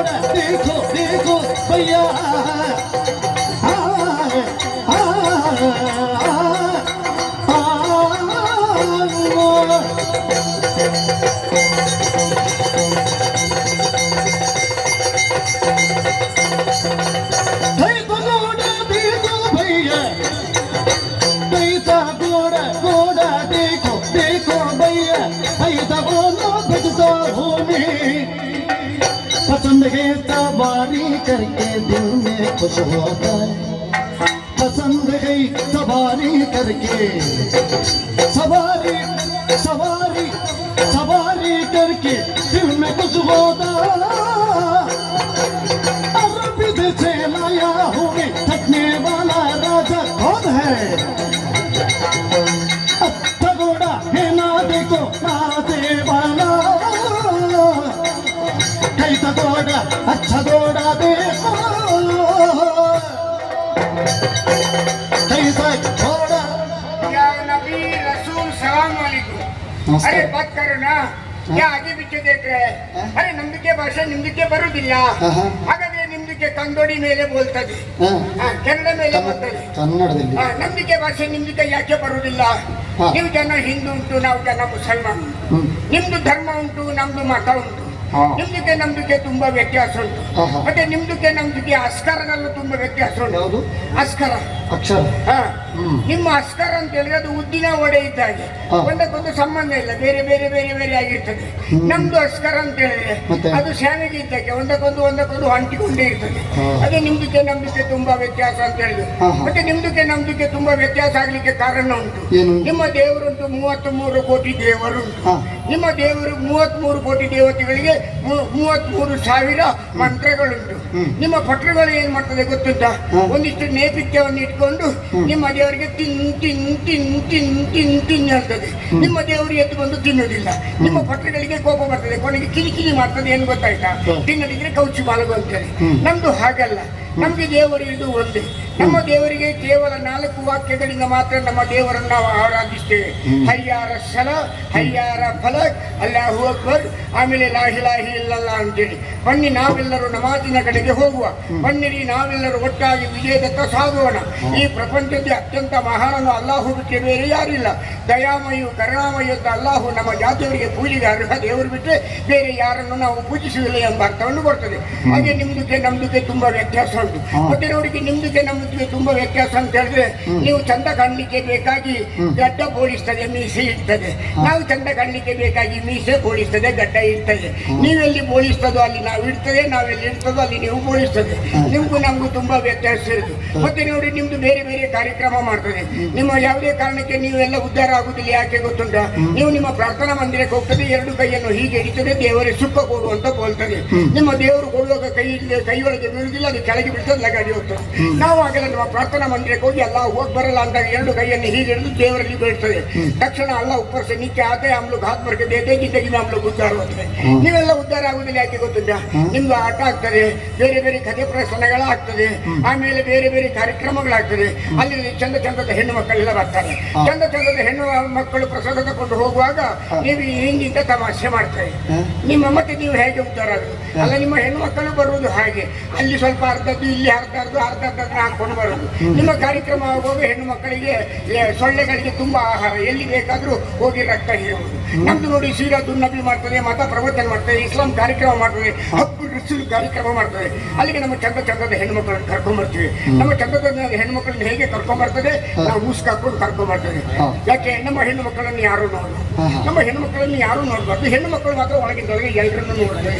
いきる दिल में खुश होता पसंद गई सवारी करके। सवारी सवारी सवारी करके दिल में कुछ होता। ಅರೆ ಭಕ್ತರನ್ನ ಹಾಗೆ ಬಿಚ್ಚದೇಕ್ರೆ ಅರೆ ನಂಬಿಕೆ ಭಾಷೆ ನಿಮ್ದಕ್ಕೆ ಬರೋದಿಲ್ಲ. ಹಾಗಾದ್ರೆ ನಿಮ್ದಕ್ಕೆ ಕಂದೋಡಿ ಮೇಲೆ ಬೋಲ್ತದೆ. ಕನ್ನಡ ಮೇಲೆ ಬೋಲ್ತದೆ. ನಂಬಿಕೆ ಭಾಷೆ ನಿಮ್ದಕ್ಕೆ ಯಾಕೆ ಬರುವುದಿಲ್ಲ ನೀವು ಜನ ಹಿಂದೂ ಉಂಟು ನಾವು ಜನ ಮುಸಲ್ಮಾನ್ ನಿಮ್ದು ಧರ್ಮ ಉಂಟು ನಮ್ದು ಮತ ಉಂಟು. ನಿಮ್ದಕ್ಕೆ ನಮ್ದಕ್ಕೆ ತುಂಬಾ ವ್ಯತ್ಯಾಸ ಉಂಟು. ಮತ್ತೆ ನಿಮ್ದಕ್ಕೆ ನಮ್ದಕ್ಕೆ ಅಸ್ಕರದಲ್ಲೂ ತುಂಬಾ ವ್ಯತ್ಯಾಸ? ಉಂಟು. ಅಸ್ಕರ. ಅಕ್ಷರ. ಹಾ. ನಿಮ್ಮ ಅಸ್ಕರ ಅಂತ ಹೇಳಿದ್ರೆ ಅದು ಉದ್ದಿನ ಒಡೆ ಇದ್ದ ಹಾಗೆ. ಒಂದಕ್ಕೊಂದು ಸಂಬಂಧ ಇಲ್ಲ. ಬೇರೆ ಬೇರೆ ಬೇರೆ ಬೇರೆ ಆಗಿರ್ತದೆ. ನಮ್ದು ಅಸ್ಕರ ಅಂತ ಹೇಳಿದ್ರೆ ಅದು ಶಾವಿಗೆ ಇದ್ದಕ್ಕೆ ಒಂದಕ್ಕೊಂದು ಒಂದಕ್ಕೊಂದು ಅಂಟಿಕೊಂಡೇ ಇರ್ತದೆ. ಅದು ನಿಮ್ದಕ್ಕೆ ನಮ್ದಕ್ಕೆ ತುಂಬಾ ವ್ಯತ್ಯಾಸ ಅಂತ ಹೇಳಿದ್ರು. ಮತ್ತೆ ನಿಮ್ದಕ್ಕೆ ನಮ್ದಕ್ಕೆ ತುಂಬಾ ವ್ಯತ್ಯಾಸ ಆಗ್ಲಿಕ್ಕೆ ಕಾರಣ ಉಂಟು? ನಿಮ್ಮ ದೇವರುಂಟು ಮೂವತ್ತ್ ಮೂರು ಕೋಟಿ ದೇವರು ಉಂಟು. ನಿಮ್ಮ ದೇವರು ಮೂವತ್ತ್ ಮೂರು ಕೋಟಿ ದೇವತೆಗಳಿಗೆ ಮೂವತ್ತ್ ಮೂರು ಸಾವಿರ ಮಂತ್ರಗಳುಂಟು. ನಿಮ್ಮ ಪತ್ರಗಳು ಏನ್ ಮಾಡ್ತದೆ ಗೊತ್ತುಂಟ? ಒಂದಿಷ್ಟು ನೇಪಿತ್ಯವನ್ನು ಇಟ್ಕೊಂಡು ನಿಮ್ಮ ದೇವರಿಗೆ ತಿನ್ ತಿನ್ ತಿನ್ ತಿನ್ ತಿನ್ ತಿನ್ ಹೇಳ್ತದೆ. ನಿಮ್ಮ ದೇವರು ಎದ್ದು ಬಂದು ತಿನ್ನುವುದಿಲ್ಲ. ನಿಮ್ಮ ಪತ್ರಗಳಿಗೆ ಕೋಪ ಬರ್ತದೆ. ಕೊನೆಗೆ ಕಿರಿಕಿರಿ ಮಾಡ್ತದೆ ಏನು ಗೊತ್ತಾಯ್ತಾ. ತಿನ್ನದಿದ್ರೆ ಕೌಚಿ ಮಾಲಗು ಅಂತೇಳಿ ನಮ್ದು ಹಾಗಲ್ಲ. ನಮ್ಗೆ ದೇವರು ಇದು ಒಂದೇ. ನಮ್ಮ ದೇವರಿಗೆ ಕೇವಲ ನಾಲ್ಕು ವಾಕ್ಯಗಳಿಂದ ಮಾತ್ರ ನಮ್ಮ ದೇವರನ್ನು ನಾವು ಆರಾಧಿಸ್ತೇವೆ. ಹಯ್ಯಾರ ಸಲ ಹಯ್ಯಾರ ಫಲಕ್ ಅಲ್ಲಾಹು ಅಕ್ಬರ್ ಆಮೇಲೆ ಲಾಹಿಲಾಹಿ ಲಾಹಿ ಇಲ್ಲಲ್ಲ ಅಂತೇಳಿ. ಬನ್ನಿ ನಾವೆಲ್ಲರೂ ನಮಾಜಿನ ಕಡೆಗೆ ಹೋಗುವ. ಬನ್ನಿರಿ ನಾವೆಲ್ಲರೂ ಒಟ್ಟಾಗಿ ವಿಜಯದತ್ತ ಸಾಗೋಣ. ಈ ಪ್ರಪಂಚಕ್ಕೆ ಅತ್ಯಂತ ಮಹಾನನು ಅಲ್ಲಾಹು ಬಿಟ್ಟರೆ ಬೇರೆ ಯಾರಿಲ್ಲ ದಯಾಮಯು ಕರುಣಾಮಯು ಅಂತ ಅಲ್ಲಾಹು ನಮ್ಮ ಜಾತಿಯವರಿಗೆ ಪೂಜೆಗೆ ಅರ್ಹ ದೇವರು ಬಿಟ್ಟರೆ ಬೇರೆ ಯಾರನ್ನು ನಾವು ಪೂಜಿಸುವುದಿಲ್ಲ ಎಂಬ ಅರ್ಥವನ್ನು ಕೊಡ್ತದೆ. ಹಾಗೆ ನಿಮ್ದಕ್ಕೆ ನಮ್ದಕ್ಕೆ ತುಂಬಾ ವ್ಯತ್ಯಾಸ ಉಂಟು. ಮತ್ತೆ ನೋಡಿ ನಿಮ್ದಕ್ಕೆ ನಮ್ದಕ್ಕೆ ತುಂಬಾ ವ್ಯತ್ಯಾಸ ಅಂತ ಹೇಳಿದ್ರೆ ನೀವು ಚಂದ ಕಾಣಲಿಕ್ಕೆ ಬೇಕಾಗಿ ಗಡ್ಡ ಪೋಲಿಸ್ತದೆ ಮೀಸೆ ಇರ್ತದೆ. ನಾವು ಚಂದ ಕಾಣಲಿಕ್ಕೆ ಬೇಕಾಗಿ ಮೀಸೆ ಪೋಲಿಸ್ತದೆ ಗಡ್ಡ ಇರ್ತದೆ. ನೀವೆಲ್ಲಿ ಪೋಲಿಸ್ತದೋ ಅಲ್ಲಿ ನಾವು ಇಡ್ತದೆ ನಾವು ಎಲ್ಲಿ ಅಲ್ಲಿ ನೀವು ಪೂರೈಸ್ತದೆ ನಿಮಗೂ ನಮಗೂ ತುಂಬಾ ವ್ಯತ್ಯಾಸ ಇರುತ್ತೆ ಮತ್ತೆ ನೋಡಿ ನಿಮ್ದು ಬೇರೆ ಬೇರೆ ಕಾರ್ಯಕ್ರಮ ಮಾಡ್ತದೆ ನಿಮ್ಮ ಯಾವುದೇ ಕಾರಣಕ್ಕೆ ನೀವೆಲ್ಲ ಉದ್ಧಾರ ಆಗುದಿಲ್ಲ ಯಾಕೆ ಗೊತ್ತುಂಟ ನೀವು ನಿಮ್ಮ ಪ್ರಾರ್ಥನಾ ಮಂದಿರಕ್ಕೆ ಹೋಗ್ತದೆ ಎರಡು ಕೈಯನ್ನು ಹೀಗೆ ಇಡ್ತದೆ ದೇವರೇ ಸುಖ ಕೊಡು ಅಂತ ನಿಮ್ಮ ದೇವರು ಕೊಡುವಾಗ ಕೈ ಕೈಯೊಳಗೆ ಬೀಳುದಿಲ್ಲ ಅದು ಕೆಳಗೆ ಬಿಡ್ತದೆ ಲಗಾಡಿ ಹೋಗ್ತದೆ ನಾವು ಆಗಲ್ಲ ನಮ್ಮ ಪ್ರಾರ್ಥನಾ ಮಂದಿರಕ್ಕೆ ಹೋಗಿ ಎಲ್ಲ ಹೋಗಿ ಬರಲ್ಲ ಅಂತ ಎರಡು ಕೈಯನ್ನು ಹೀಗೆ ಹಿಡಿದು ದೇವರಲ್ಲಿ ಬೀಳ್ತದೆ ತಕ್ಷಣ ಅಲ್ಲ ಉಪ್ಪರ್ಸೆ ನಿತ್ಯ ಆದರೆ ಆಮ್ಲಕ್ ಹಾತ್ಮರ್ಕೆ ದೇತೆ ಜಿಂದಗಿ ಆಮ್ಲಕ್ ಉದ್ಧಾರ ಹೋಗ್ತದೆ ನೀವೆಲ್ಲ ಉದ್ಧಾರ ಆಗುದಿಲ್ಲ ಯಾಕೆ ಗೊತ್ತುಂಟ ನಿಮ್ದು ಆಟ ಆಗ್ತದೆ. ಬೇರೆ ಬೇರೆ ಕಥೆ ಪ್ರಸನ್ನಗಳಾಗ್ತದೆ ಆಮೇಲೆ ಬೇರೆ ಬೇರೆ ಕಾರ್ಯಕ್ರಮಗಳಾಗ್ತದೆ. ಅಲ್ಲಿ ಚಂದ ಚಂದದ ಹೆಣ್ಣು ಮಕ್ಕಳೆಲ್ಲ ಬರ್ತಾರೆ. ಚಂದ ಚಂದದ ಹೆಣ್ಣು ಮಕ್ಕಳು ಪ್ರಸಾದ ತಗೊಂಡು ಹೋಗುವಾಗ ನೀವು ಹಿಂದಿಂದ ತಮಾಷೆ ಮಾಡ್ತಾರೆ ನಿಮ್ಮ ಮತ್ತೆ ನೀವು ಹೇಗೆ ಉತ್ತರ ಆಗುದು ಅಲ್ಲ ನಿಮ್ಮ ಹೆಣ್ಣು ಮಕ್ಕಳು ಬರುವುದು ಹಾಗೆ. ಅಲ್ಲಿ ಸ್ವಲ್ಪ ಅರ್ಧದ್ದು ಇಲ್ಲಿ ಅರ್ಧ ಅರ್ಧ ಅರ್ಧ ಅರ್ಧ ಹಾಕೊಂಡು ಬರುದು ನಿಮ್ಮ ಕಾರ್ಯಕ್ರಮ ಆಗುವಾಗ ಹೆಣ್ಣು ಮಕ್ಕಳಿಗೆ ಸೊಳ್ಳೆಗಳಿಗೆ ತುಂಬಾ ಆಹಾರ. ಎಲ್ಲಿ ಬೇಕಾದ್ರೂ ಹೋಗಿ ರಕ್ತ ಹೇಳುವುದು ನಮ್ದು ನೋಡಿ ಸೀರಾ ದುನ್ನಬಿ ಮಾಡ್ತದೆ ಮತ ಪ್ರವಚನ ಮಾಡ್ತದೆ ಇಸ್ಲಾಂ ಕಾರ್ಯಕ್ರಮ ಮಾಡ್ತದೆ. ರಿಸುಲು ಕಾರ್ಯಕ್ರಮ ಮಾಡ್ತಾರೆ ಅಲ್ಲಿಗೆ ನಮ್ಮ ಚಂದ ಚಂದದ ಹೆಣ್ಮಕ್ಳನ್ನ ಕರ್ಕೊಂಡ್ ಬರ್ತೀವಿ. ನಮ್ಮ ಚಂದದ ಹೆಣ್ಮಕ್ಳನ್ನ ಹೇಗೆ ಕರ್ಕೊಂಡ್ಬರ್ತದೆ ನಾವು ಮೂಸ್ಕಾಕೊಂಡು ಹಾಕೊಂಡು ಕರ್ಕೊಂಡ್ ಬರ್ತದೆ ಹಾ. ಯಾಕೆ? ನಮ್ಮ ಹೆಣ್ಣು ಮಕ್ಕಳನ್ನು ಯಾರು ಹಾ. ನಮ್ಮ ಹೆಣ್ಣು ಮಕ್ಕಳನ್ನು ಯಾರು ನೋಡ್ಬಾರ್ದು. ಹೆಣ್ಣು ಮಕ್ಕಳು ಮಾತ್ರ ಒಳಗಿದ್ದೊಳಗೆ ಎಲ್ಲರನ್ನು ನೋಡ್ತಾರೆ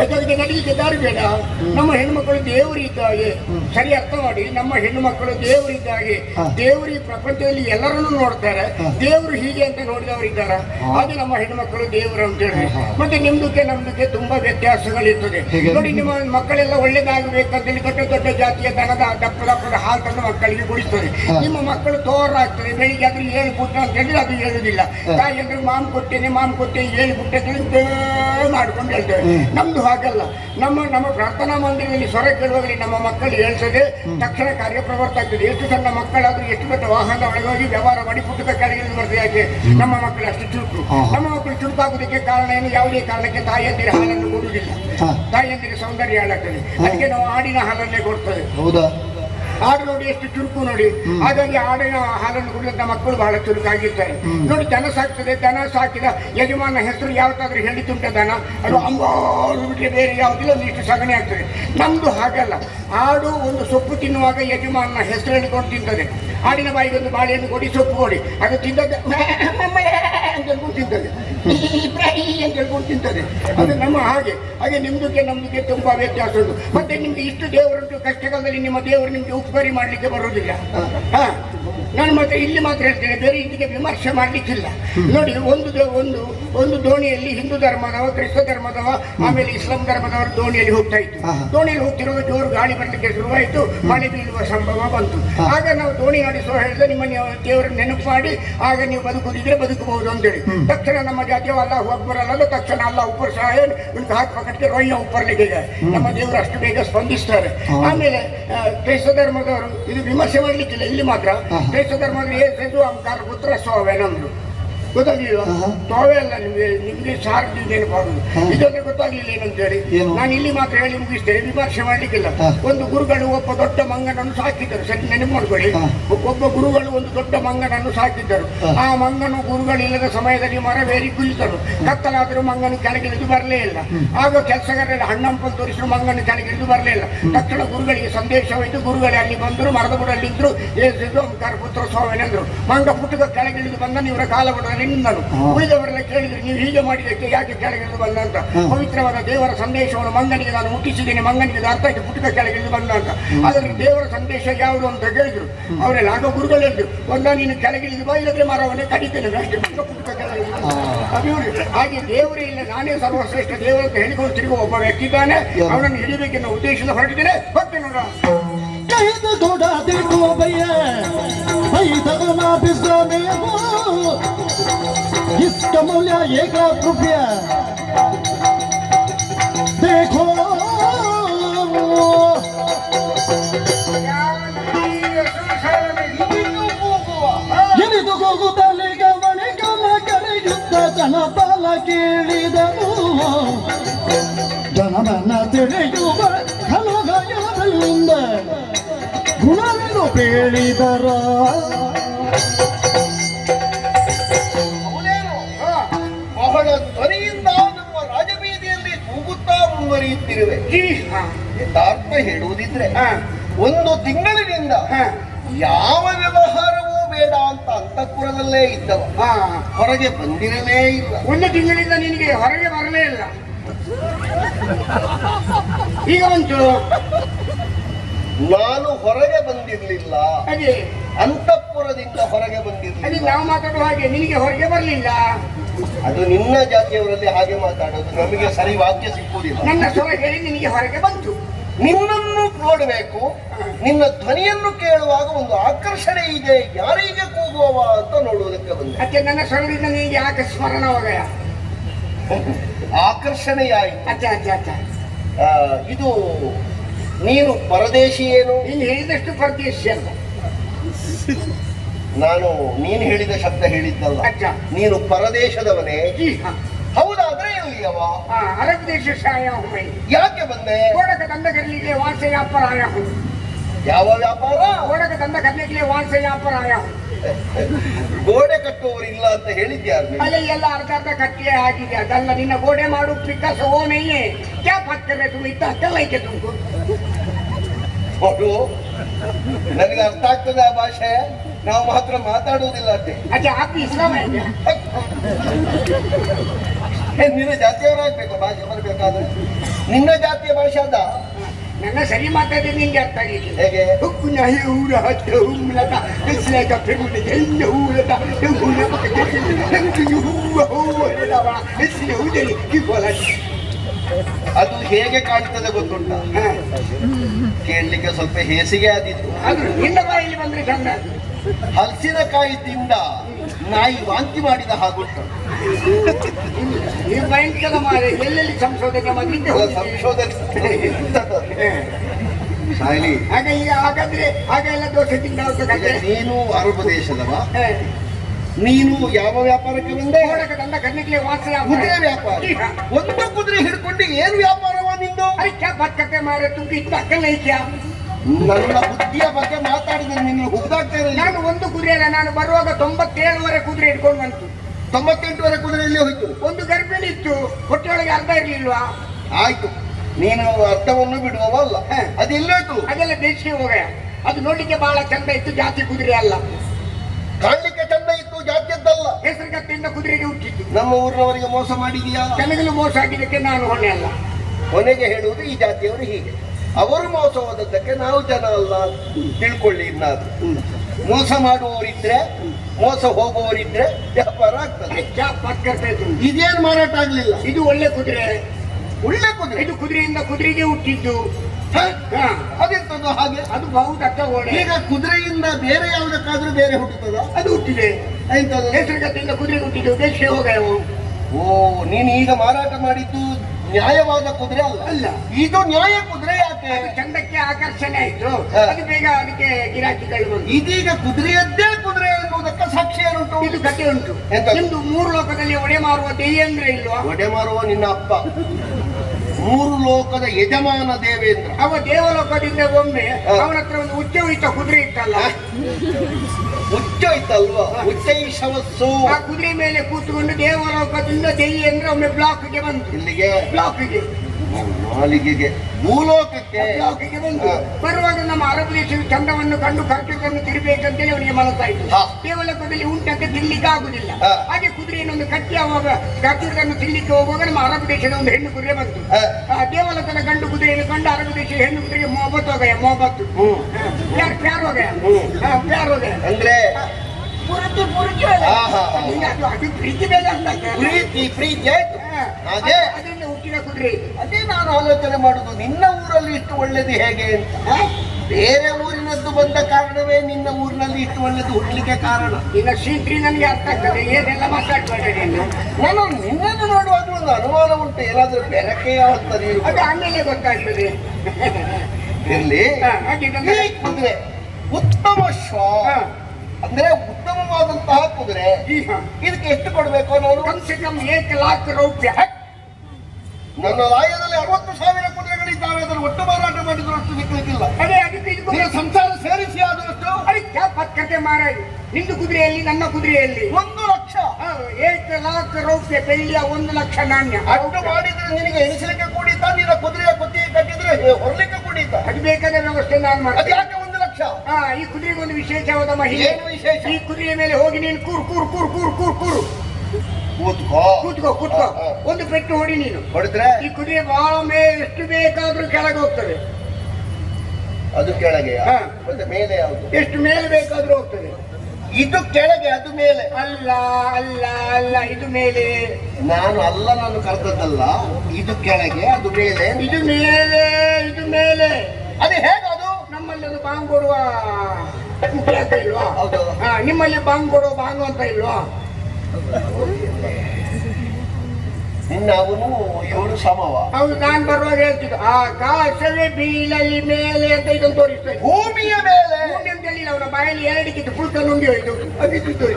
ಯಾಕಂದ್ರೆ ನಡೀಲಿಕ್ಕೆ ದಾರಿ ಬೇಡ. ನಮ್ಮ ಹೆಣ್ಮಕ್ಕಳು ದೇವರು ಇದ್ದಾಗೆ ಸರಿ ಅರ್ಥ ಮಾಡಿ. ನಮ್ಮ ಹೆಣ್ಣು ಮಕ್ಕಳು ದೇವರು ಇದ್ದಾಗೆ ಹಾ. ದೇವರು ಈ ಪ್ರಪಂಚದಲ್ಲಿ ಎಲ್ಲರನ್ನೂ ನೋಡ್ತಾರೆ. ದೇವರು ಹೀಗೆ ಅಂತ ನೋಡಿದವರು ಇದ್ದಾರ ಹಾಗೆ ನಮ್ಮ ಹೆಣ್ಮಕ್ಕಳು ದೇವರು ಅಂತ ಹೇಳಿ. ಮತ್ತೆ ನಿಮ್ದಕ್ಕೆ ನಮ್ದಕ್ಕೆ ತುಂಬಾ ವ್ಯತ್ಯಾಸಗಳಿರ್ತದೆ? ನೋಡಿ ನಿಮ್ಮ ಮಕ್ಕಳೆಲ್ಲ ಒಳ್ಳೇದಾಗಬೇಕಂತೇಳಿ ದೊಡ್ಡ ದೊಡ್ಡ ಜಾತಿಯ ದನದ ದಪ್ಪ ದಪ್ಪದ ಹಾಲು ತಂದು ಮಕ್ಕಳಿಗೆ ಕುಡಿಸ್ತದೆ. ನಿಮ್ಮ ಮಕ್ಕಳು ತೋರಾಗ್ತದೆ ಬೆಳಿಗ್ಗೆ ಆದ್ರೆ ಏನು ಪುಟ್ಟ ಅಂತ ಹೇಳಿದ್ರೆ ಅದು ಹೇಳುದಿಲ್ಲ. ತಾಯಿ ಅಂದ್ರೆ ಮಾಮ್ ಕೊಟ್ಟೇನೆ ಮಾಮ್ ಕೊಟ್ಟೆ ಏಳು ಪುಟ್ಟ ಅಂತ ಹೇಳಿ ಮಾಡ್ಕೊಂಡು ಹೇಳ್ತೇವೆ. ನಮ್ದು ಹಾಗಲ್ಲ. ನಮ್ಮ ನಮ್ಮ ಪ್ರಾರ್ಥನಾ ಮಂದಿರದಲ್ಲಿ ಸ್ವರ ಕೇಳುವಾಗಲಿ ನಮ್ಮ ಮಕ್ಕಳು ಹೇಳ್ಸದೆ ತಕ್ಷಣ ಕಾರ್ಯಪ್ರವರ್ತ ಆಗ್ತದೆ ಎಷ್ಟು ಸಣ್ಣ ಮಕ್ಕಳಾದ್ರೂ ಎಷ್ಟು ದೊಡ್ಡ ವಾಹನದ ಒಳಗೋಗಿ ವ್ಯವಹಾರ ಮಾಡಿ ಪುಟ್ಟ ಕೆಳಗೆ ಬರ್ತದೆ ಯಾಕೆ? ನಮ್ಮ ಮಕ್ಕಳು ಅಷ್ಟು ಚುರುಕು. ನಮ್ಮ ಮಕ್ಕಳು ಚುರುಕಾಗುವುದಕ್ಕೆ ಕಾರಣ ಏನು? ಯಾವುದೇ ಕಾರಣಕ್ಕೆ ತಾಯಿಯಂದಿರ ಹಾಲನ್ನು ಕೊಡುವುದಿಲ್ಲ. ತಾಯಿಯಂದಿರ ಸೌಂದರ್ಯ ಹಾಳಾಗ್ತದೆ. ಅದಕ್ಕೆ ನಾವು ಆಡಿನ ಹಾಲನ್ನೇ ಕೊಡ್ತೇವೆ. ಹೌದಾ? ಆಡು ನೋಡಿ ಎಷ್ಟು ಚುರುಕು ನೋಡಿ. ಹಾಗಾಗಿ ಆಡಿನ ಹಾಲನ್ನು ಕುಡಿದಂತ ಮಕ್ಕಳು ಬಹಳ ಚುರುಕಾಗಿರ್ತಾರೆ ನೋಡಿ ದನ ಸಾಕ್ತದೆ ದನ ಸಾಕಿದ ಯಜಮಾನ ಹೆಸರು ಯಾವತ್ತಾದ್ರೂ ಹೇಳಿದ್ದುಂಟ ದನ? ಅದು ಅಂಬಾರು ಬಿಟ್ಟರೆ ಬೇರೆ ಯಾವುದಿಲ್ಲ ಒಂದಿಷ್ಟು ಸಗಣಿ ಆಗ್ತದೆ. ನಮ್ದು ಹಾಗಲ್ಲ. ಆಡು ಒಂದು ಸೊಪ್ಪು ತಿನ್ನುವಾಗ ಯಜಮಾನ ಹೆಸರು ಹೇಳಿಕೊಂಡು ತಿಂತದೆ. ಆಡಿನ ಬಾಯಿಗೆ ಒಂದು ಬಾಳೆಯನ್ನು ಕೊಡಿ, ಸೊಪ್ಪು ಕೊಡಿ. ಅದು ತಿಂದದ್ದು ಅಂತ ಹೇಳ್ಕೊಂಡು ತಿಂತದೆ. ತಿಂತದೆ. ಅದು ನಮ್ಮ ಹಾಗೆ. ಹಾಗೆ ನಿಮ್ದಕ್ಕೆ ನಮ್ದಕ್ಕೆ ತುಂಬಾ ವ್ಯತ್ಯಾಸ ಉಂಟು. ಮತ್ತೆ ನಿಮ್ಗೆ ಇಷ್ಟು ದೇವರುಂಟು ಕಷ್ಟಕಾಲದಲ್ಲಿ ನಿಮ್ಮ ದೇವರು ನಿಮ್ಗೆ ಉಪಕಾರಿ ಮಾಡ್ಲಿಕ್ಕೆ ಬರೋದಿಲ್ಲ ಹಾ. ನಾನು ಮಾತ್ರ ಇಲ್ಲಿ ಮಾತ್ರ ಹೇಳ್ತೇನೆ ಬೇರೆ ಇದಕ್ಕೆ ವಿಮರ್ಶೆ ಮಾಡಲಿಕ್ಕಿಲ್ಲ. ನೋಡಿ ಒಂದು ಒಂದು ಒಂದು ದೋಣಿಯಲ್ಲಿ ಹಿಂದೂ ಧರ್ಮದವ ಕ್ರಿಸ್ತ ಧರ್ಮದವ ಆಮೇಲೆ ಇಸ್ಲಾಂ ಧರ್ಮದವರು ದೋಣಿಯಲ್ಲಿ ಹೋಗ್ತಾ ಇತ್ತು. ದೋಣಿಯಲ್ಲಿ ಹೋಗ್ತಿರುವಾಗ ಜೋರು ಗಾಳಿ ಬರಲಿಕ್ಕೆ ಶುರುವಾಯಿತು ಮಳೆ ಬೀಳುವ ಸಂಭವ ಬಂತು. ಆಗ ನಾವು ದೋಣಿ ಆಡಿಸುವ ಹೇಳಿದ್ರೆ ನಿಮ್ಮ ನೀವು ದೇವರನ್ನು ನೆನಪು ಮಾಡಿ ಆಗ ನೀವು ಬದುಕುದಿದ್ರೆ ಬದುಕಬಹುದು ಅಂತೇಳಿ. ತಕ್ಷಣ ನಮ್ಮ ಜಾತಿಯ ಅಲ್ಲ ಹೋಗ್ಬರಲ್ಲ ತಕ್ಷಣ ಅಲ್ಲ ಉಪ್ಪರ್ ಸಹಾಯ ಉಂಟು ಹಾಕಿ ಪಕ್ಕಕ್ಕೆ ರೊಯ್ಯ ಉಪ್ಪರ್ಲಿಕ್ಕೆ ನಮ್ಮ ದೇವರು ಅಷ್ಟು ಬೇಗ ಸ್ಪಂದಿಸ್ತಾರೆ. ಆಮೇಲೆ ಕ್ರೈಸ್ತ ಧರ್ಮದವರು ಇದು ವಿಮರ್ಶೆ ಮಾಡಲಿಕ್ಕಿಲ್ಲ ಇಲ್ಲಿ ಮಾತ್ರ. ಹಾ. ಕ್ರೈಸ್ತ ಧರ್ಮದ ಏಸು ಅಂಕಾರ ಪುತ್ರ ಸೋವೆ ತಾವೇ ಅಲ್ಲ ನಿಮ್ಗೆ ನಿಮ್ಗೆ ಸಾರಥಿ ನೆನಪಾಗುದು. ಇದೊಂದು ಗೊತ್ತಾಗ್ಲಿಲ್ಲ ಏನಂತೇಳಿ. ಏನು? ನಾನು ಇಲ್ಲಿ ಮಾತ್ರ ಹೇಳಿ ಮುಗಿಸ್ತೇನೆ ವಿಮರ್ಶೆ ಮಾಡ್ಲಿಕ್ಕಿಲ್ಲ. ಒಂದು ಗುರುಗಳು ಒಬ್ಬ ದೊಡ್ಡ ಮಂಗನನ್ನು ಸಾಕಿದ್ದರು. ಸರಿ ನೆನಪು ಮಾಡ್ಕೊಳ್ಳಿ. ಒಬ್ಬ ಗುರುಗಳು ಒಂದು ದೊಡ್ಡ ಮಂಗನನ್ನು ಸಾಕಿದ್ದರು. ಆ ಮಂಗನು ಗುರುಗಳಿಲ್ಲದ ಸಮಯದಲ್ಲಿ ಮರವೇರಿ ಕುಳಿತರು ಕತ್ತಲಾದರೂ ಮಂಗನು ಕೆಳಗಿಳಿದು ಬರಲೇ ಇಲ್ಲ. ಆಗ ಕೆಲಸಗಾರರ ಹಣ್ಣಂಪಲ್ ತೋರಿಸಿದ್ರು ಮಂಗನು ಕೆಳಗಿಳಿದು ಬರಲೇ ಇಲ್ಲ. ತಕ್ಷಣ ಗುರುಗಳಿಗೆ ಸಂದೇಶವಾಯಿತು ಗುರುಗಳೇ ಅಲ್ಲಿ ಬಂದರು ಮರದ ಬುಡಲ್ಲಿ ಇದ್ರು ಏಸಿದ್ರು ಓಂಕಾರ ಪುತ್ರ ಸ್ವಾಮಿನೆಂದ್ರು ಮಂಗ ಪುಟ್ಟದ ಕೆಳಗಿಳಿದು ಬಂದ ಇವರ ಕಾಲ ಬುಡದಲ್ಲಿ ಹಾ. ಉಳಿದವರೆಲ್ಲ ಕೇಳಿದ್ರೆ ನೀವು ಹೀಗೆ ಮಾಡಿದಕ್ಕೆ ಯಾಕೆ ಕೆಳಗಿಳಿದು ಬಂದ ಅಂತ. ಪವಿತ್ರವಾದ ದೇವರ ಸಂದೇಶವನ್ನು ಮಂಗನಿಗೆ ನಾನು ಮುಟ್ಟಿಸಿದ್ದೇನೆ ಮಂಗನಿಗೆ ಅರ್ಥಕ್ಕೆ ಪುಟ್ಟದ ಕೆಳಗಿಳಿದು ಬಂದ ಅಂತ ಅದರಲ್ಲಿ ದೇವರ ಸಂದೇಶ ಯಾವುದು ಅಂತ ಕೇಳಿದ್ರು ಅವರೆಲ್ಲ ಆಗ ಗುರುಗಳು ಹೇಳಿದ್ರು ಒಂದ ನೀನು ಕೆಳಗಿಳಿದು ಬಾ ಇಲ್ಲದ್ರೆ ಮರವನ್ನೇ ಕಡಿತೇನೆ ಅಷ್ಟೇ ಕೆಳಗಿಳಿದು. ಅದು ಇವ್ರು. ಹಾಗೆ ದೇವರೇ ಇಲ್ಲ ನಾನೇ ಸರ್ವಶ್ರೇಷ್ಠ ದೇವರು ಅಂತ ಹೇಳಿಕೊಂಡು ತಿರುಗುವ ಒಬ್ಬ ವ್ಯಕ್ತಿ ಇದ್ದಾನೆ? ಅವನನ್ನು ಹಿಡಿಬೇಕೆನ್ನೋ ಉದ್ದೇಶದಿಂದ ಹೊರಟಿದ್ದೇನೆ ಬರ್ತೇನೆ ನೋಡ ಕೈದ ದೊಡ ದಿಟ್ಟು ಬಯ್ಯ ಐದದ ನಾ ಬಿಸ್ರಾಮೆ इसका मूल्य एक लाख रुपया देखो ಎನಿದು ಹೋಗುತ್ತಲೇ ಗಮನೆ ಗಮ ಕರೆಯುತ್ತ ಜನಬಲ ಕೇಳಿದನು ಜನಮನ ತಿಳಿಯುವ ಬೇಳಿದರ ಅವನೇನು? ಬಹಳ ಧ್ವನಿಯಿಂದ ನಮ್ಮ ರಾಜಬೀದಿಯಲ್ಲಿ ಕೂಗುತ್ತಾ ಮುಂದುವರಿಯುತ್ತಿರುವೆ. ಅರ್ಥ ಹೇಳುವುದಿದ್ರೆ ಹಾ. ಒಂದು ತಿಂಗಳಿನಿಂದ ಯಾವ ವ್ಯವಹಾರವೂ ಬೇಡ ಅಂತ ಅಂತಃಪುರದಲ್ಲೇ ಇದ್ದವ. ಹಾ. ಹೊರಗೆ ಬಂದಿರಲೇ ಇಲ್ಲ. ಒಂದು ತಿಂಗಳಿಂದ ನಿನಗೆ ಹೊರಗೆ ಬರಲೇ ಇಲ್ಲ. ಈಗ ಉಂಟು ನಾನು ಹೊರಗೆ ಬಂದಿರಲಿಲ್ಲ. ಅದೇ. ಅಂತಃಪುರದಿಂದ ಹೊರಗೆ ಅದೇ ಬಂದಿರಲಿಲ್ಲ ನಾವು ಮಾತಾಡುವ ಹಾಗೆ ನಿನಗೆ ಹೊರಗೆ ಬರಲಿಲ್ಲ. ಅದು ನಿನ್ನ ಜಾತಿಯವರಲ್ಲಿ ಹಾಗೆ ಮಾತಾಡೋದು. ನಮಗೆ ಸರಿ ವಾಕ್ಯ ಸಿಕ್ಕುವುದಿಲ್ಲ. ನನ್ನ ಸ್ವರ ಹೇಳಿ ನಿನಗೆ ಹೊರಗೆ ಬಂತು. ನಿನ್ನನ್ನು ನೋಡಬೇಕು. ನಿನ್ನ ಧ್ವನಿಯನ್ನು ಕೇಳುವಾಗ ಒಂದು ಆಕರ್ಷಣೆ ಇದೆ. ಯಾರಿಗೆ ಕೂಗುವವ ಅಂತ ನೋಡುವುದಕ್ಕೆ ಬಂದೆ. ಅತ್ತೆ ನನ್ನ ಸ್ವರದಿಂದ ನಿನಗೆ ಯಾಕೆ ಸ್ಮರಣವಾಗಯ ಆಕರ್ಷಣೆಯಾಯಿತು. ಅಚ್ಚ ಅಚ್ಚ ಅಚ್ಚ ಇದು ನೀನು ಪರದೇಶಿ ಏನು? ನೀನು ಹೇಳಿದಷ್ಟು ಪರದೇಶಿ ಅಲ್ಲ. ನಾನು ನೀನು ಹೇಳಿದ ಶಬ್ದ ಹೇಳಿದ್ದಲ್ಲ. ನೀನು ಪರದೇಶದವನೇ. ಹೌದಾದ್ರೆ ಇಲ್ಲಿಯವ ಅರಬ್ ದೇಶ ಯಾಕೆ ಬಂದೆ? ಒಡಕ ತಂದ ಯಾಪರ ವಾಸ ವ್ಯಾಪಾರಾಯ ಯಾವ ವ್ಯಾಪಾರ? ಒಡಕ ತಂದ ಕಲ್ಲಿಗೆ ವಾಸ ವ್ಯಾಪಾರಾಯ ಗೋಡೆ ಕಟ್ಟುವವರು ಇಲ್ಲ ಅಂತ ಹೇಳಿದ್ಯಾರು ಅಲ್ಲ ಎಲ್ಲ ಅರ್ಧ ಅರ್ಧ ಕಟ್ಟಿಯೇ ಆಗಿದೆ. ಅದಲ್ಲ ನಿನ್ನ ಗೋಡೆ ಮಾಡು ಪಿಕ್ಕ ಸೋಮೆಯೇ ಕ್ಯಾ ತುಂಬ ಇತ್ತ ಅದೆಲ್ಲ ಐತೆ ತುಂಬ ಕೊಡು. ನನಗೆ ಅರ್ಥ ಆಗ್ತದೆ ಆ ಭಾಷೆ. ನಾವು ಮಾತ್ರ ಮಾತಾಡುವುದಿಲ್ಲ ಅದೇ ನಿನ್ನ ಜಾತಿಯವರಾಗ್ಬೇಕು ಭಾಷೆ ಬರಬೇಕಾದ್ರೆ ನಿನ್ನ ಜಾತಿಯ ಭಾಷೆ ಅದ. ನನ್ನ ಸರಿ ಮಾತಾಡಿದ್ರೆ ನಿಂಗೆ ಅರ್ಥ ಆಗಿಲ್ಲ ಹೇಗೆ? ಹುಕ್ಕು ನಹಿ ಹಚ್ಚ ಹೂಮಲತ ಬಿಸಿಲಾಗ ಪ್ರಗುಣ ಎಲ್ಲ ಹೂಲತ ಹೂಲ ನಂಗೆ ಹೂವ ಅದು ಹೇಗೆ ಕಾಣ್ತದೆ ಗೊತ್ತುಂಟ? ಕೇಳಲಿಕ್ಕೆ ಸ್ವಲ್ಪ ಹೇಸಿಗೆ ಆದಿತ್ತು. ಹಲಸಿನ ಕಾಯಿ ಬಾಯಲ್ಲಿ ಬಂದ್ರೆ ಚಂದ ಹಲಸಿನಕಾಯಿ ತಿಂದ ನಾಯಿ ವಾಂತಿ ಮಾಡಿದ ಹಾಗುಂಟು. ಭಯಂಕರ ಮಾರೆ ಎಲ್ಲೆಲ್ಲಿ ಸಂಶೋಧನೆ ಮಾಡಿದ್ದೆ ಸಂಶೋಧನೆ? ಶಾಲಿ ಆಗ ಈಗ ಹಾಗಾದ್ರೆ ಆಗ ಎಲ್ಲ ದೋಷ ತಿಂದ ನೀನು ಅರಬ್ ದೇಶದವ ನೀನು ಯಾವ ವ್ಯಾಪಾರಕ್ಕೆ ಬಂದೆ? ದಂಡ ಕಣ್ಣಿಗೆ ವಾಸ ಕುದುರೆ ವ್ಯಾಪಾರ. ಒಂದು ಕುದುರೆ ಹಿಡ್ಕೊಂಡು ಏನ್ ವ್ಯಾಪಾರವ ನಿಂದು? ಅದಕ್ಕೆ ಬದ್ಕತೆ ಮಾರ ತುಂಬ ಇಪ್ಪಕ್ಕಲ್ಲ ನನ್ನ ಬುದ್ಧಿಯ ಬಗ್ಗೆ ಮಾತಾಡಿದ್ರೆ ನಿನ್ನ ಹುಗ್ದಾಗ್ತೇನೆ ನಾನು ಒಂದು ಕುದುರೆ ಅಲ್ಲ ನಾನು ಬರುವಾಗ ತೊಂಬತ್ತೇಳುವರೆ ಕುದುರೆ ಇಟ್ಕೊಂಡು ಬಂತು. ತೊಂಬತ್ತೆಂಟುವರೆ ಕುದುರೆ ಇಲ್ಲಿ ಹೋಯ್ತು? ಒಂದು ಗರ್ಭಿಣಿ ಇತ್ತು ಹೊಟ್ಟೆಯೊಳಗೆ ಅರ್ಧ ಇರ್ಲಿಲ್ವಾ? ಆಯ್ತು. ನೀನು ಅರ್ಥವನ್ನು ಬಿಡುವವಲ್ಲ ಅದು ಇಲ್ಲೋಯ್ತು ಅದೆಲ್ಲ ಬೇಸಿಗೆ ಹೋಗ ಅದು ನೋಡ್ಲಿಕ್ಕೆ ಬಹಳ ಚಂದ ಇತ್ತು ಜಾತಿ ಕುದುರೆ ಅಲ್ಲ. ಕಾಣಲಿಕ್ಕೆ ಚಂದ ಇತ್ತು. ನಾವು ಜಾತ್ಯದ್ದಲ್ಲ ಹೆಸರು ಕಟ್ಟಿಂದ ಕುದುರೆಗೆ ಹುಟ್ಟಿದ್ದು. ನಮ್ಮ ಊರಿನವರಿಗೆ ಮೋಸ ಮಾಡಿದೆಯಾ? ನನಗಲು ಮೋಸ ಆಗಿದ್ದಕ್ಕೆ ನಾನು ಹೊಣೆ ಅಲ್ಲ. ಕೊನೆಗೆ ಹೇಳುವುದು ಈ ಜಾತಿಯವರು ಹೀಗೆ. ಅವರು ಮೋಸ ಹೋದದ್ದಕ್ಕೆ ನಾವು ಜನ ಅಲ್ಲ ತಿಳ್ಕೊಳ್ಳಿ ಇನ್ನಾದ್ರು. ಮೋಸ ಮಾಡುವವರಿದ್ರೆ ಮೋಸ ಹೋಗುವವರಿದ್ರೆ ವ್ಯಾಪಾರ ಆಗ್ತದೆ. ಇದೇನು ಮಾರಾಟ ಆಗ್ಲಿಲ್ಲ? ಇದು ಒಳ್ಳೆ ಕುದುರೆ. ಒಳ್ಳೆ ಕುದುರೆ? ಇದು ಕುದುರೆಯಿಂದ ಕುದುರೆಗೆ ಹುಟ್ಟಿದ್ದು. ಅದೆಂತದ್ದು ಹಾಗೆ? ಅದು ಬಹುದಕ್ಕ ಓಡೆ. ಈಗ ಕುದುರೆಯಿಂದ ಬೇರೆ ಯಾವುದಕ್ಕಾದ್ರೂ ಬೇರೆ ಹುಟ್ಟುತ್ತದ? ಅದು ಹುಟ್ಟಿದೆ. ಕುದುರೆ ಹುಟ್ಟಿದ್ದು ಬೇಸಿಗೆ ಹೋಗವು ಓ ನೀನು ಈಗ ಮಾರಾಟ ಮಾಡಿದ್ದು ನ್ಯಾಯವಾದ ಕುದುರೆ ಅಲ್ಲ? ಅಲ್ಲ. ಇದು ನ್ಯಾಯ ಕುದುರೆ ಯಾಕೆ? ಚಂದಕ್ಕೆ ಆಕರ್ಷಣೆ ಆಯ್ತು. ಅದು ಬೇಗ ಅದಕ್ಕೆ ಗಿರಾಕಿಗಳು ಇದೀಗ ಕುದುರೆಯದ್ದೇ ಕುದುರೆ ಎನ್ನುವುದಕ್ಕೆ ಸಾಕ್ಷಿ ಏನುಂಟು? ಇದು ಕಥೆ ಉಂಟು? ನಿಮ್ದು ಮೂರು ಲೋಕದಲ್ಲಿ ಒಡೆ ಮಾರುವ ದೇವೇಂದ್ರ ಇಲ್ವಾ? ಒಡೆ ಮಾರುವ ನಿನ್ನ ಅಪ್ಪ. ಮೂರು ಲೋಕದ ಯಜಮಾನ ದೇವೇಂದ್ರ. ಅವ ದೇವಲೋಕದಿಂದ ಒಮ್ಮೆ. ಅವನ ಹತ್ರ ಒಂದು ಉಚ್ಚ ಕುದುರೆ ಇತ್ತಲ್ಲ? ಹುಚ್ಚ ಇತ್ತಲ್ವಾ ಹುಚ್ಚೈಷವಸ್ಸು ಆ ಕುದುರೆ ಮೇಲೆ ಕೂತ್ಕೊಂಡು ದೇವಲೋಕದಿಂದ ದೆಯ್ಯ ಅಂದ್ರೆ ಒಮ್ಮೆ ಬ್ಲಾಕ್ಗೆ ಬಂತು ಇಲ್ಲಿಗೆ? ಬ್ಲಾಕ್ಗೆ. ನಾಲಿಗೆಗೆ ಭೂಲೋಕಕ್ಕೆ? ಬ್ಲಾಕ್ಗೆ ಬಂತು. ಬರುವಾಗ ನಮ್ಮ ಅರಬ್ ದೇಶದ ಚಂದವನ್ನು ಕಂಡು ಕರ್ತವ್ಯವನ್ನು ತಿರುಬೇಕಂತೇಳಿ ಅವನಿಗೆ ಮನಸ್ಸಾಯ್ತು. ದೇವಲೋಕದಲ್ಲಿ ಉಂಟಂತೆ ತಿನ್ಲಿಕ್ಕೆ ಆಗುದಿಲ್ಲ. ಹಾ. ಹಾಗೆ ಇನ್ನೊಂದು ಕಟ್ಟಿ ಅವಾಗ ಕರ್ತವ್ಯವನ್ನು ತಿನ್ಲಿಕ್ಕೆ ಹೋಗುವಾಗ ನಮ್ಮ ಅರಬ್ ದೇಶದ ಒಂದು ಹೆಣ್ಣು ಕುದುರೆ ಬಂತು. ಆ ದೇವಲೋಕದ ಗಂಡು ಕುದುರೆಯನ್ನು ಕಂಡು ಅರಬ್ ದೇಶದ ಹೆಣ್ಣು ಕುದುರೆಗೆ ಮೊಹಬತ್ ಹೋಗಯ ಮೊಹಬತ್ತು ಪ್ಯಾರ್ ಹೋಗಯ ಪ್ಯಾರ್ ಹೋಗಯ ಅಂದ್ರೆ? ಪುರತಿ ಪುರತಿ. ಅದು ಅದು ಪ್ರೀತಿ ಅಂತ ಪ್ರೀತಿ ಪ್ರೀತಿ ಆಯ್ತು. ಅದೇ. ಅದರಿಂದ ಹುಟ್ಟಿದ ಕುದುರೆ. ಅದೇ ನಾನು ಆಲೋಚನೆ ಮಾಡುದು ನಿನ್ನ ಊರಲ್ಲಿ ಇಷ್ಟು ಒಳ್ಳೇದು ಹೇಗೆ ಅಂತ? ಬೇರೆ ಊರಿನದ್ದು ಬಂದ ಕಾರಣವೇ ನಿನ್ನ ಊರಿನಲ್ಲಿ ಇಷ್ಟು ಒಳ್ಳೆದು ಹುಟ್ಟಲಿಕ್ಕೆ ಕಾರಣ? ಈಗ ಶೀಘ್ರ ನನಗೆ ಅರ್ಥ ಆಗ್ತದೆ. ಏನೆಲ್ಲ ಮಾತಾಡ್ಬೇಡಿ ನೀನು? ನಾನು ನಿನ್ನನ್ನು ನೋಡುವಾಗ ಒಂದು ಅನುಮಾನ ಉಂಟು. ಏನಾದ್ರೂ ಬೆರಕೆ ಆಗ್ತದೆ ಅದು ಆಮೇಲೆ ಗೊತ್ತಾಗ್ತದೆ. ಇರ್ಲಿ. ಕುದುರೆ ಉತ್ತಮ ಶೋ. ಅಂದ್ರೆ ಉತ್ತಮವಾದಂತಹ ಕುದುರೆ. ಇದಕ್ಕೆ ಎಷ್ಟು ಕೊಡ್ಬೇಕು ನಾನು ಒಂದು ಸೆ ಕಮ್ ಏಕ್ ಲಾಖ ರೂಪಾಯಿ. ನನ್ನ ರಾಜ್ಯದಲ್ಲಿ ಅರವತ್ತು ಸಾವಿರ ಕುದುರೆಗಳಿದ್ದಾವೆ ಅದನ್ನು ಒಟ್ಟು ಮಾರಾಟ ಮಾಡಿದ್ರು ಅಷ್ಟು ಸಿಕ್ಕಲಿಕ್ಕಿಲ್ಲ. ಅದೇ ಅದಕ್ಕೆ ಇದು ನಿನ್ನ ಸಂಸಾರ ಸೇರಿಸಿ ಆದಷ್ಟು ಕ್ಯಾ ಬಾತ್ ಮಾರಾಯ. ನಿಂದು ಕುದುರೆಯಲ್ಲಿ ನನ್ನ ಕುದುರೆಯಲ್ಲಿ. ಒಂದು ಲಕ್ಷ. ಹಾ, ಲಾಕ್ ರೌಪ್ಯ ಬೆಳ್ಳಿಯ ಒಂದು ಲಕ್ಷ ನಾಣ್ಯ? ಅಷ್ಟು ಮಾಡಿದ್ರೆ ನಿನಗೆ ಎಣಿಸಲಿಕ್ಕೆ ಕೂಡಿದ್ದ ನಿನ್ನ ಕುದುರೆಯ ಕುತ್ತಿಗೆ ಕಟ್ಟಿದ್ರೆ ಹೊರಲಿಕ್ಕೆ ಕೂಡಿದ್ದ. ಅದು ಬೇಕಾದ ವ್ಯವಸ್ಥೆ ನಾನು ಮಾಡ್ತೀನಿ. ಯಾಕೆ ಒಂದು ಲಕ್ಷ? ಹಾ ಈ ಕುದುರೆಗೆ ಒಂದು ವಿಶೇಷವಾದ ಮಹಿಳೆ. ವಿಶೇಷ? ಈ ಕುದುರೆಯ ಮೇಲೆ ಹೋಗಿ ನೀನು ಕೂರು ಕೂರು ಕೂರು ಕೂರು ಕೂರು ಕೂರು. ಕೂತ್ಕೋ. ಕೂತ್ಕೋ ಕೂತ್ಕೋ. ಒಂದು ಪೆಟ್ಟು ಹೊಡಿ ನೀನು. ಹೊಡೆದ್ರೆ? ಈ ಕುದುರೆ ಬಹಳ ಮೇ ಎಷ್ಟು ಬೇಕಾದ್ರೂ ಕೆಳಗೆ ಹೋಗ್ತದೆ. ಅದು ಕೆಳಗೆ? ಹಾ. ಮತ್ತೆ ಮೇಲೆ ಯಾವುದು? ಎಷ್ಟು ಮೇಲೆ ಬೇಕಾದ್ರೂ ಹೋಗ್ತದೆ. ಇದು ಕೆಳಗೆ ಅದು ಮೇಲೆ. ಅಲ್ಲ ಅಲ್ಲ ಅಲ್ಲ ಇದು ಮೇಲೆ. ನಾನು ಅಲ್ಲ ನಾನು ಕರೆದದ್ದಲ್ಲ. ಇದು ಕೆಳಗೆ ಅದು ಮೇಲೆ. ಇದು ಮೇಲೆ ಇದು ಮೇಲೆ. ಅದು ಹೇಗದು ನಮ್ಮಲ್ಲಿ ಅದು ಬಾಂಗ್ ಕೊಡುವ ಅಂತ ಇಲ್ವಾ? ಹೌದು. ಹಾ, ನಿಮ್ಮಲ್ಲಿ ಬಾಂಗ್ ಕೊಡುವ ಬಾಂಗ್ ಅಂತ ಇಲ್ವಾ? ಅವನು ಇವನು ಸಮವ. ಹೌದು ನಾನು ಬರುವಾಗ ಹೇಳ್ತಿದ್ದು ಆಕಾಶವೇ ಬೀಳಲಿ ಮೇಲೆ ಅಂತ ಇದನ್ನು ತೋರಿಸ್ತಾ ಭೂಮಿಯ ಮೇಲೆ. ಭೂಮಿ ಅಂತ ಹೇಳಿಲ್ಲ ಅವನ ಬಾಯಲ್ಲಿ ಎರಡಿಕ್ಕಿತ್ತು ಫುಲ್ಕ ನುಂಗಿ ಹೋಯ್ತು ತೋರಿಸಿತು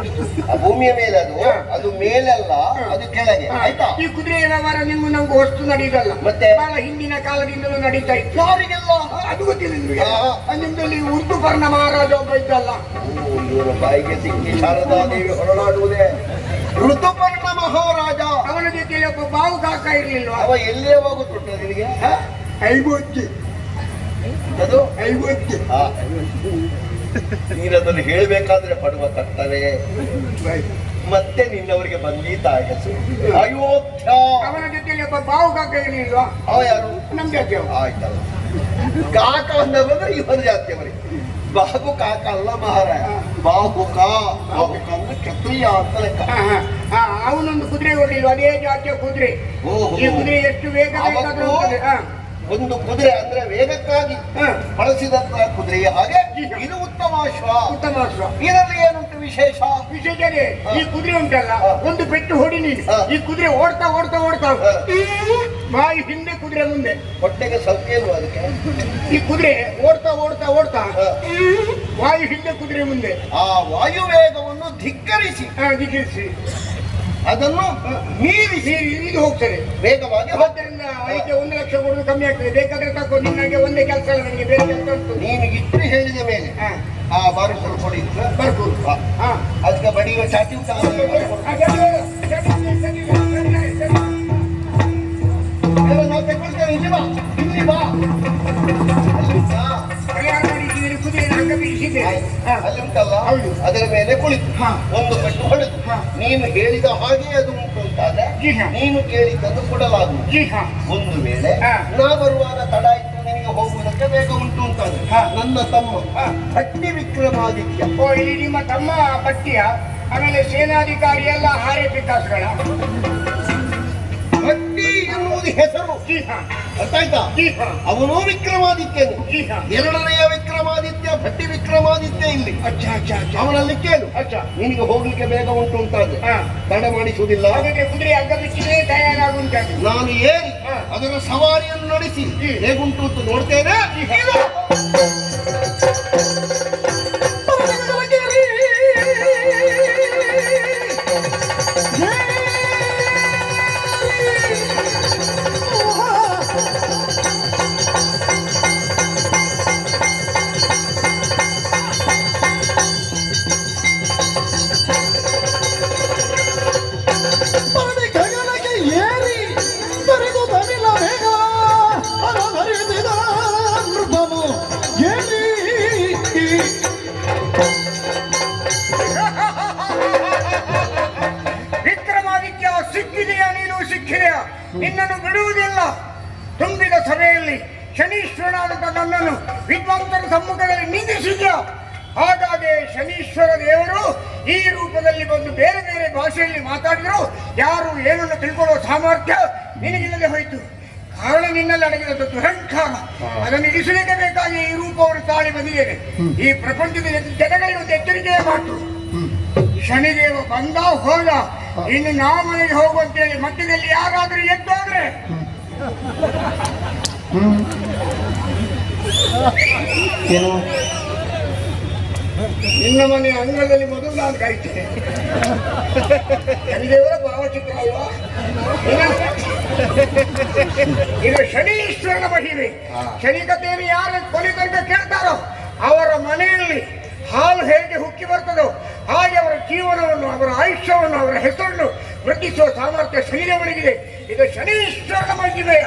ಆ ಭೂಮಿಯ ಮೇಲೆ ಅದು? ಅದು ಮೇಲಲ್ಲ ಅದು ಕೆಳಗೆ. ಆಯ್ತಾ? ಈ ಕುದುರೆ ವ್ಯವಹಾರ ನಿಮ್ಗೆ ನಮ್ಗೆ ಹೊಸ್ತು ನಡೀತಲ್ಲ. ಮತ್ತೆ? ಬಹಳ ಹಿಂದಿನ ಕಾಲದಿಂದಲೂ ನಡೀತಾ ಇತ್ತು. ಯಾರಿಗೆಲ್ಲ? ಅದು ಗೊತ್ತಿಲ್ಲ ನಿಮ್ಗೆ ನಿಮ್ದಲ್ಲಿ ಉರ್ದು ಬರ್ಣ ಮಹಾರಾಜ ಒಬ್ಬ ಇದ್ದಲ್ಲ. ಬಾಯಿಗೆ ಸಿಕ್ಕಿ ಶಾರದಾದೇವಿ ಹೊರನಾಡುವುದೇ. ಋತುಪರ್ಣ ಮಹಾರಾಜ. ಅವನ ಜೊತೆಯಲ್ಲಿ ಒಬ್ಬ ಬಾವು ಕಾಕ ಇರ್ಲಿಲ್ವಾ? ಅವ ಎಲ್ಲಿಯೇ ಹೋಗುತ್ತುಂಟ ನಿನಗೆ ಐವತ್ತು. ಅದು? ಐಗೊಜ್ಜಿ. ನೀನದನ್ನು ಹೇಳಬೇಕಾದ್ರೆ ಪಡುವ ಕರ್ತವೇ ಮತ್ತೆ ನಿನ್ನವರಿಗೆ ಬಂದೀತ ಹೆಸರು ಅಯೋಧ್ಯ. ಅವನ ಜೊತೆಯಲ್ಲಿ ಒಬ್ಬ ಬಾವು ಕಾಕ ಇರ್ಲಿಲ್ವಾ? ಅವ ಯಾರು? ನಮ್ ಜಾತಿ ಅವ. ಆಯ್ತಲ್ಲ ಕಾಕ ಅಂದ್ರೆ ಬಂದ್ರೆ ಇವನ ಜಾತಿಯವರಿಗೆ ಬಾಬು ಕಾಕ ಅಲ್ಲ ಮಹಾರಾಯ. ಬಾಹುಕ ಅಂದ್ರೆ ಕ್ಷತ್ರಿಯ ಅಂತ ಲೆಕ್ಕ. ಅವನೊಂದು ಕುದುರೆ ಹೊಡಿಲ್ವ ಅದೇ ಜಾತಿಯ ಕುದುರೆ. ಈ ಕುದುರೆ ಎಷ್ಟು ವೇಗ. ಒಂದು ಕುದುರೆ ಅಂದ್ರೆ ವೇಗಕ್ಕಾಗಿ. ಬಳಸಿದಂತಹ ಕುದುರೆ. ಹಾಗೆ ಇದು ಉತ್ತಮ ಅಶ್ವ ಉತ್ತಮ ಅಶ್ವ ಇದರಲ್ಲಿ ಏನುಂಟು ವಿಶೇಷ? ವಿಶೇಷನೇ ಈ ಕುದುರೆ ಉಂಟಲ್ಲ ಒಂದು ಪೆಟ್ಟು ಹೊಡಿ ನೀನು. ಈ ಕುದುರೆ ಓಡ್ತಾ ಓಡ್ತಾ ಓಡ್ತಾ. ಬಾಯಿ ಹಿಂದೆ ಕುದುರೆ ಮುಂದೆ. ಹೊಟ್ಟೆಗೆ ಸೌಖ್ಯ ಇಲ್ವಾ ಅದಕ್ಕೆ? ಈ ಕುದುರೆ ಓಡ್ತಾ ಓಡ್ತಾ ಓಡ್ತಾ. ವಾಯು ಹಿಂದೆ ಕುದುರೆ ಮುಂದೆ. ಆ ವಾಯುವೇಗವನ್ನು ಧಿಕ್ಕರಿಸಿ. ಆ, ದಿಕ್ಕಿಸಿ ಅದನ್ನು ಮೀರಿಸಿ. ಇಲ್ಲಿ ಇದು ಹೋಗ್ತದೆ ವೇಗವಾಗಿ ಹೋಗ್ತದೆ. ಅದಕ್ಕೆ ಒಂದು ಲಕ್ಷ ಕೊಡೋದು ಕಮ್ಮಿ ಆಗ್ತದೆ. ಬೇಕಾದ್ರೆ ತಗೋ ನಿನ್ನಗೆ ಒಂದೇ ಕೆಲಸ ಅಲ್ಲ ನನಗೆ ಬೇರೆ ಕೆಲಸ ಉಂಟು. ನೀನು ಇಟ್ಟು ಹೇಳಿದ ಮೇಲೆ. ಆ ಆ ಬಾರು ಕೊಡಿ ಬರ್ಬೋದು. ಹ. ಅದಕ್ಕೆ ಬಡಿಯುವ ಚಾಟಿ ಉಂಟಾ? ಆ, ಇಲ್ಲಿ ಬಾ ಇಲ್ಲಿ ಬಾ ಅಲ್ಲಿ ಬಾ. ಪರಿಹಾರ ಮಾಡಿದ್ದೀರಿ ಕುದುರೆ ಹಂಗ ಬೀಸಿದೆ ಹಾ. ಅಲ್ಲಿ ಉಂಟಲ್ಲ ಹೌದು. ಅದರ ಮೇಲೆ ಕುಳಿತು. ಒಂದು ಕಟ್ಟು ಹೊಡೆದು. ನೀನು ಹೇಳಿದ ಹಾಗೆ ಅದು ಉಂಟು ಅಂತಾದ್ರೆ ನೀನು ಕೇಳಿದ್ದನ್ನು ಕೊಡಲಾಗುವುದು ಒಂದು ವೇಳೆ. ನಾ ಬರುವಾಗ ತಡ ಇತ್ತು ನಿನಗೆ ಹೋಗುವುದಕ್ಕೆ ಬೇಗ ಉಂಟು ಅಂತಾದ್ರೆ. ನನ್ನ ತಮ್ಮ ಹಾ. ಭಟ್ಟಿ ವಿಕ್ರಮಾದಿತ್ಯ ಓ ಇಲ್ಲಿ ನಿಮ್ಮ ತಮ್ಮ ಪಟ್ಟಿಯ ಆಮೇಲೆ ಸೇನಾಧಿಕಾರಿ ಎಲ್ಲ ಹಾರೆ ಪಿಕಾಸ್ಗಳ ಭಟ್ಟಿ ಎನ್ನುವುದು ಹೆಸರು ಗೊತ್ತಾಯ್ತಾ? ಅವನು ವಿಕ್ರಮಾದಿತ್ಯನು. ಎರಡನೆಯ ವಿಕ್ರಮಾದಿತ್ಯ ಭಟ್ಟಿ ವಿಕ್ರಮಾದಿತ್ಯ ಇಲ್ಲಿ. ಅಚ್ಚಾ ಅಚ್ಚಾ ಅಚ್ಚಾ. ಅವನಲ್ಲಿ ಕೇಳು. ಅಚ್ಚಾ. ನಿನಗೆ ಹೋಗ್ಲಿಕ್ಕೆ ಬೇಗ ಉಂಟು ಹಾ. ತಡ ಮಾಡಿಸುವುದಿಲ್ಲ. ನಾನು ಏರಿ. ಅದರ ಸವಾರಿಯನ್ನು ನಡೆಸಿ. ಹೇಗುಂಟು ಅಂತ ನೋಡ್ತೇನೆ? ನಿನ್ನನ್ನು ಬಿಡುವುದಿಲ್ಲ. ತುಂಬಿದ ಸಭೆಯಲ್ಲಿ ಶನೀಶ್ವರನಾದಂಥ ನನ್ನನ್ನು ವಿದ್ವಾಂಸರ ಸಮ್ಮುಖದಲ್ಲಿ ನಿಂದಿಸಿದ್ಯಾ? ಹಾಗಾಗಿ ಶನೀಶ್ವರ ದೇವರು ಈ ರೂಪದಲ್ಲಿ ಬಂದು ಬೇರೆ ಬೇರೆ ಭಾಷೆಯಲ್ಲಿ ಮಾತಾಡಿದ್ರು ಯಾರು ಏನನ್ನು ತಿಳ್ಕೊಳ್ಳೋ ಸಾಮರ್ಥ್ಯ ನಿನಗಿಲ್ಲದೆ ಹೋಯಿತು. ಕಾರಣ ನಿನ್ನಲ್ಲಿ ಅಡಗಿದ ದುರಹಂಕಾರ. ಅದನ್ನು ಇಳಿಸಲಿಕ್ಕೆ ಬೇಕಾಗಿ ಈ ರೂಪವನ್ನು ತಾಳಿ ಬಂದಿದ್ದೇನೆ ಈ ಪ್ರಪಂಚದ ಜನಗಳಿಗೆ ಒಂದು ಎಚ್ಚರಿಕೆಯ ಮಾತು. ಶನಿದೇವ ಬಂದ ಹೋದ ಇನ್ನು ನಾವು ಮನೆಗೆ ಹೋಗುವಂತೇಳಿ ಮಧ್ಯದಲ್ಲಿ ಯಾರಾದ್ರೂ ಎದ್ದೋದ್ರೆ ಏನು? ನಿನ್ನ ಮನೆ ಅಂಗಳದಲ್ಲಿ ಮೊದಲು ನಾನು ಕಾಯ್ತೇನೆ ಶನಿದೇವರ ಭಾವಚಿತ್ರ ಅಲ್ವಾ? ಇದು ಶನೀಶ್ವರನ ಮಹಿಮೆ. ಶನಿ ಕಥೆಯನ್ನು ಯಾರು ಕೊನೆ ತನಕ ಕೇಳ್ತಾರೋ ಅವರ ಮನೆಯಲ್ಲಿ ಹಾಲು ಹೇಗೆ ಹುಕ್ಕಿ ಬರ್ತದೋ ಹಾಗೆ ಅವರ ಜೀವನವನ್ನು ಅವರ ಆಯುಷ್ಯವನ್ನು ಅವರ ಹೆಸರನ್ನು ವೃದ್ಧಿಸುವ ಸಾಮರ್ಥ್ಯ ಶನಿದೇವನಿಗಿದೆ ಇದು ಶನೀಶ್ವರನ ಮಹಿಮೆ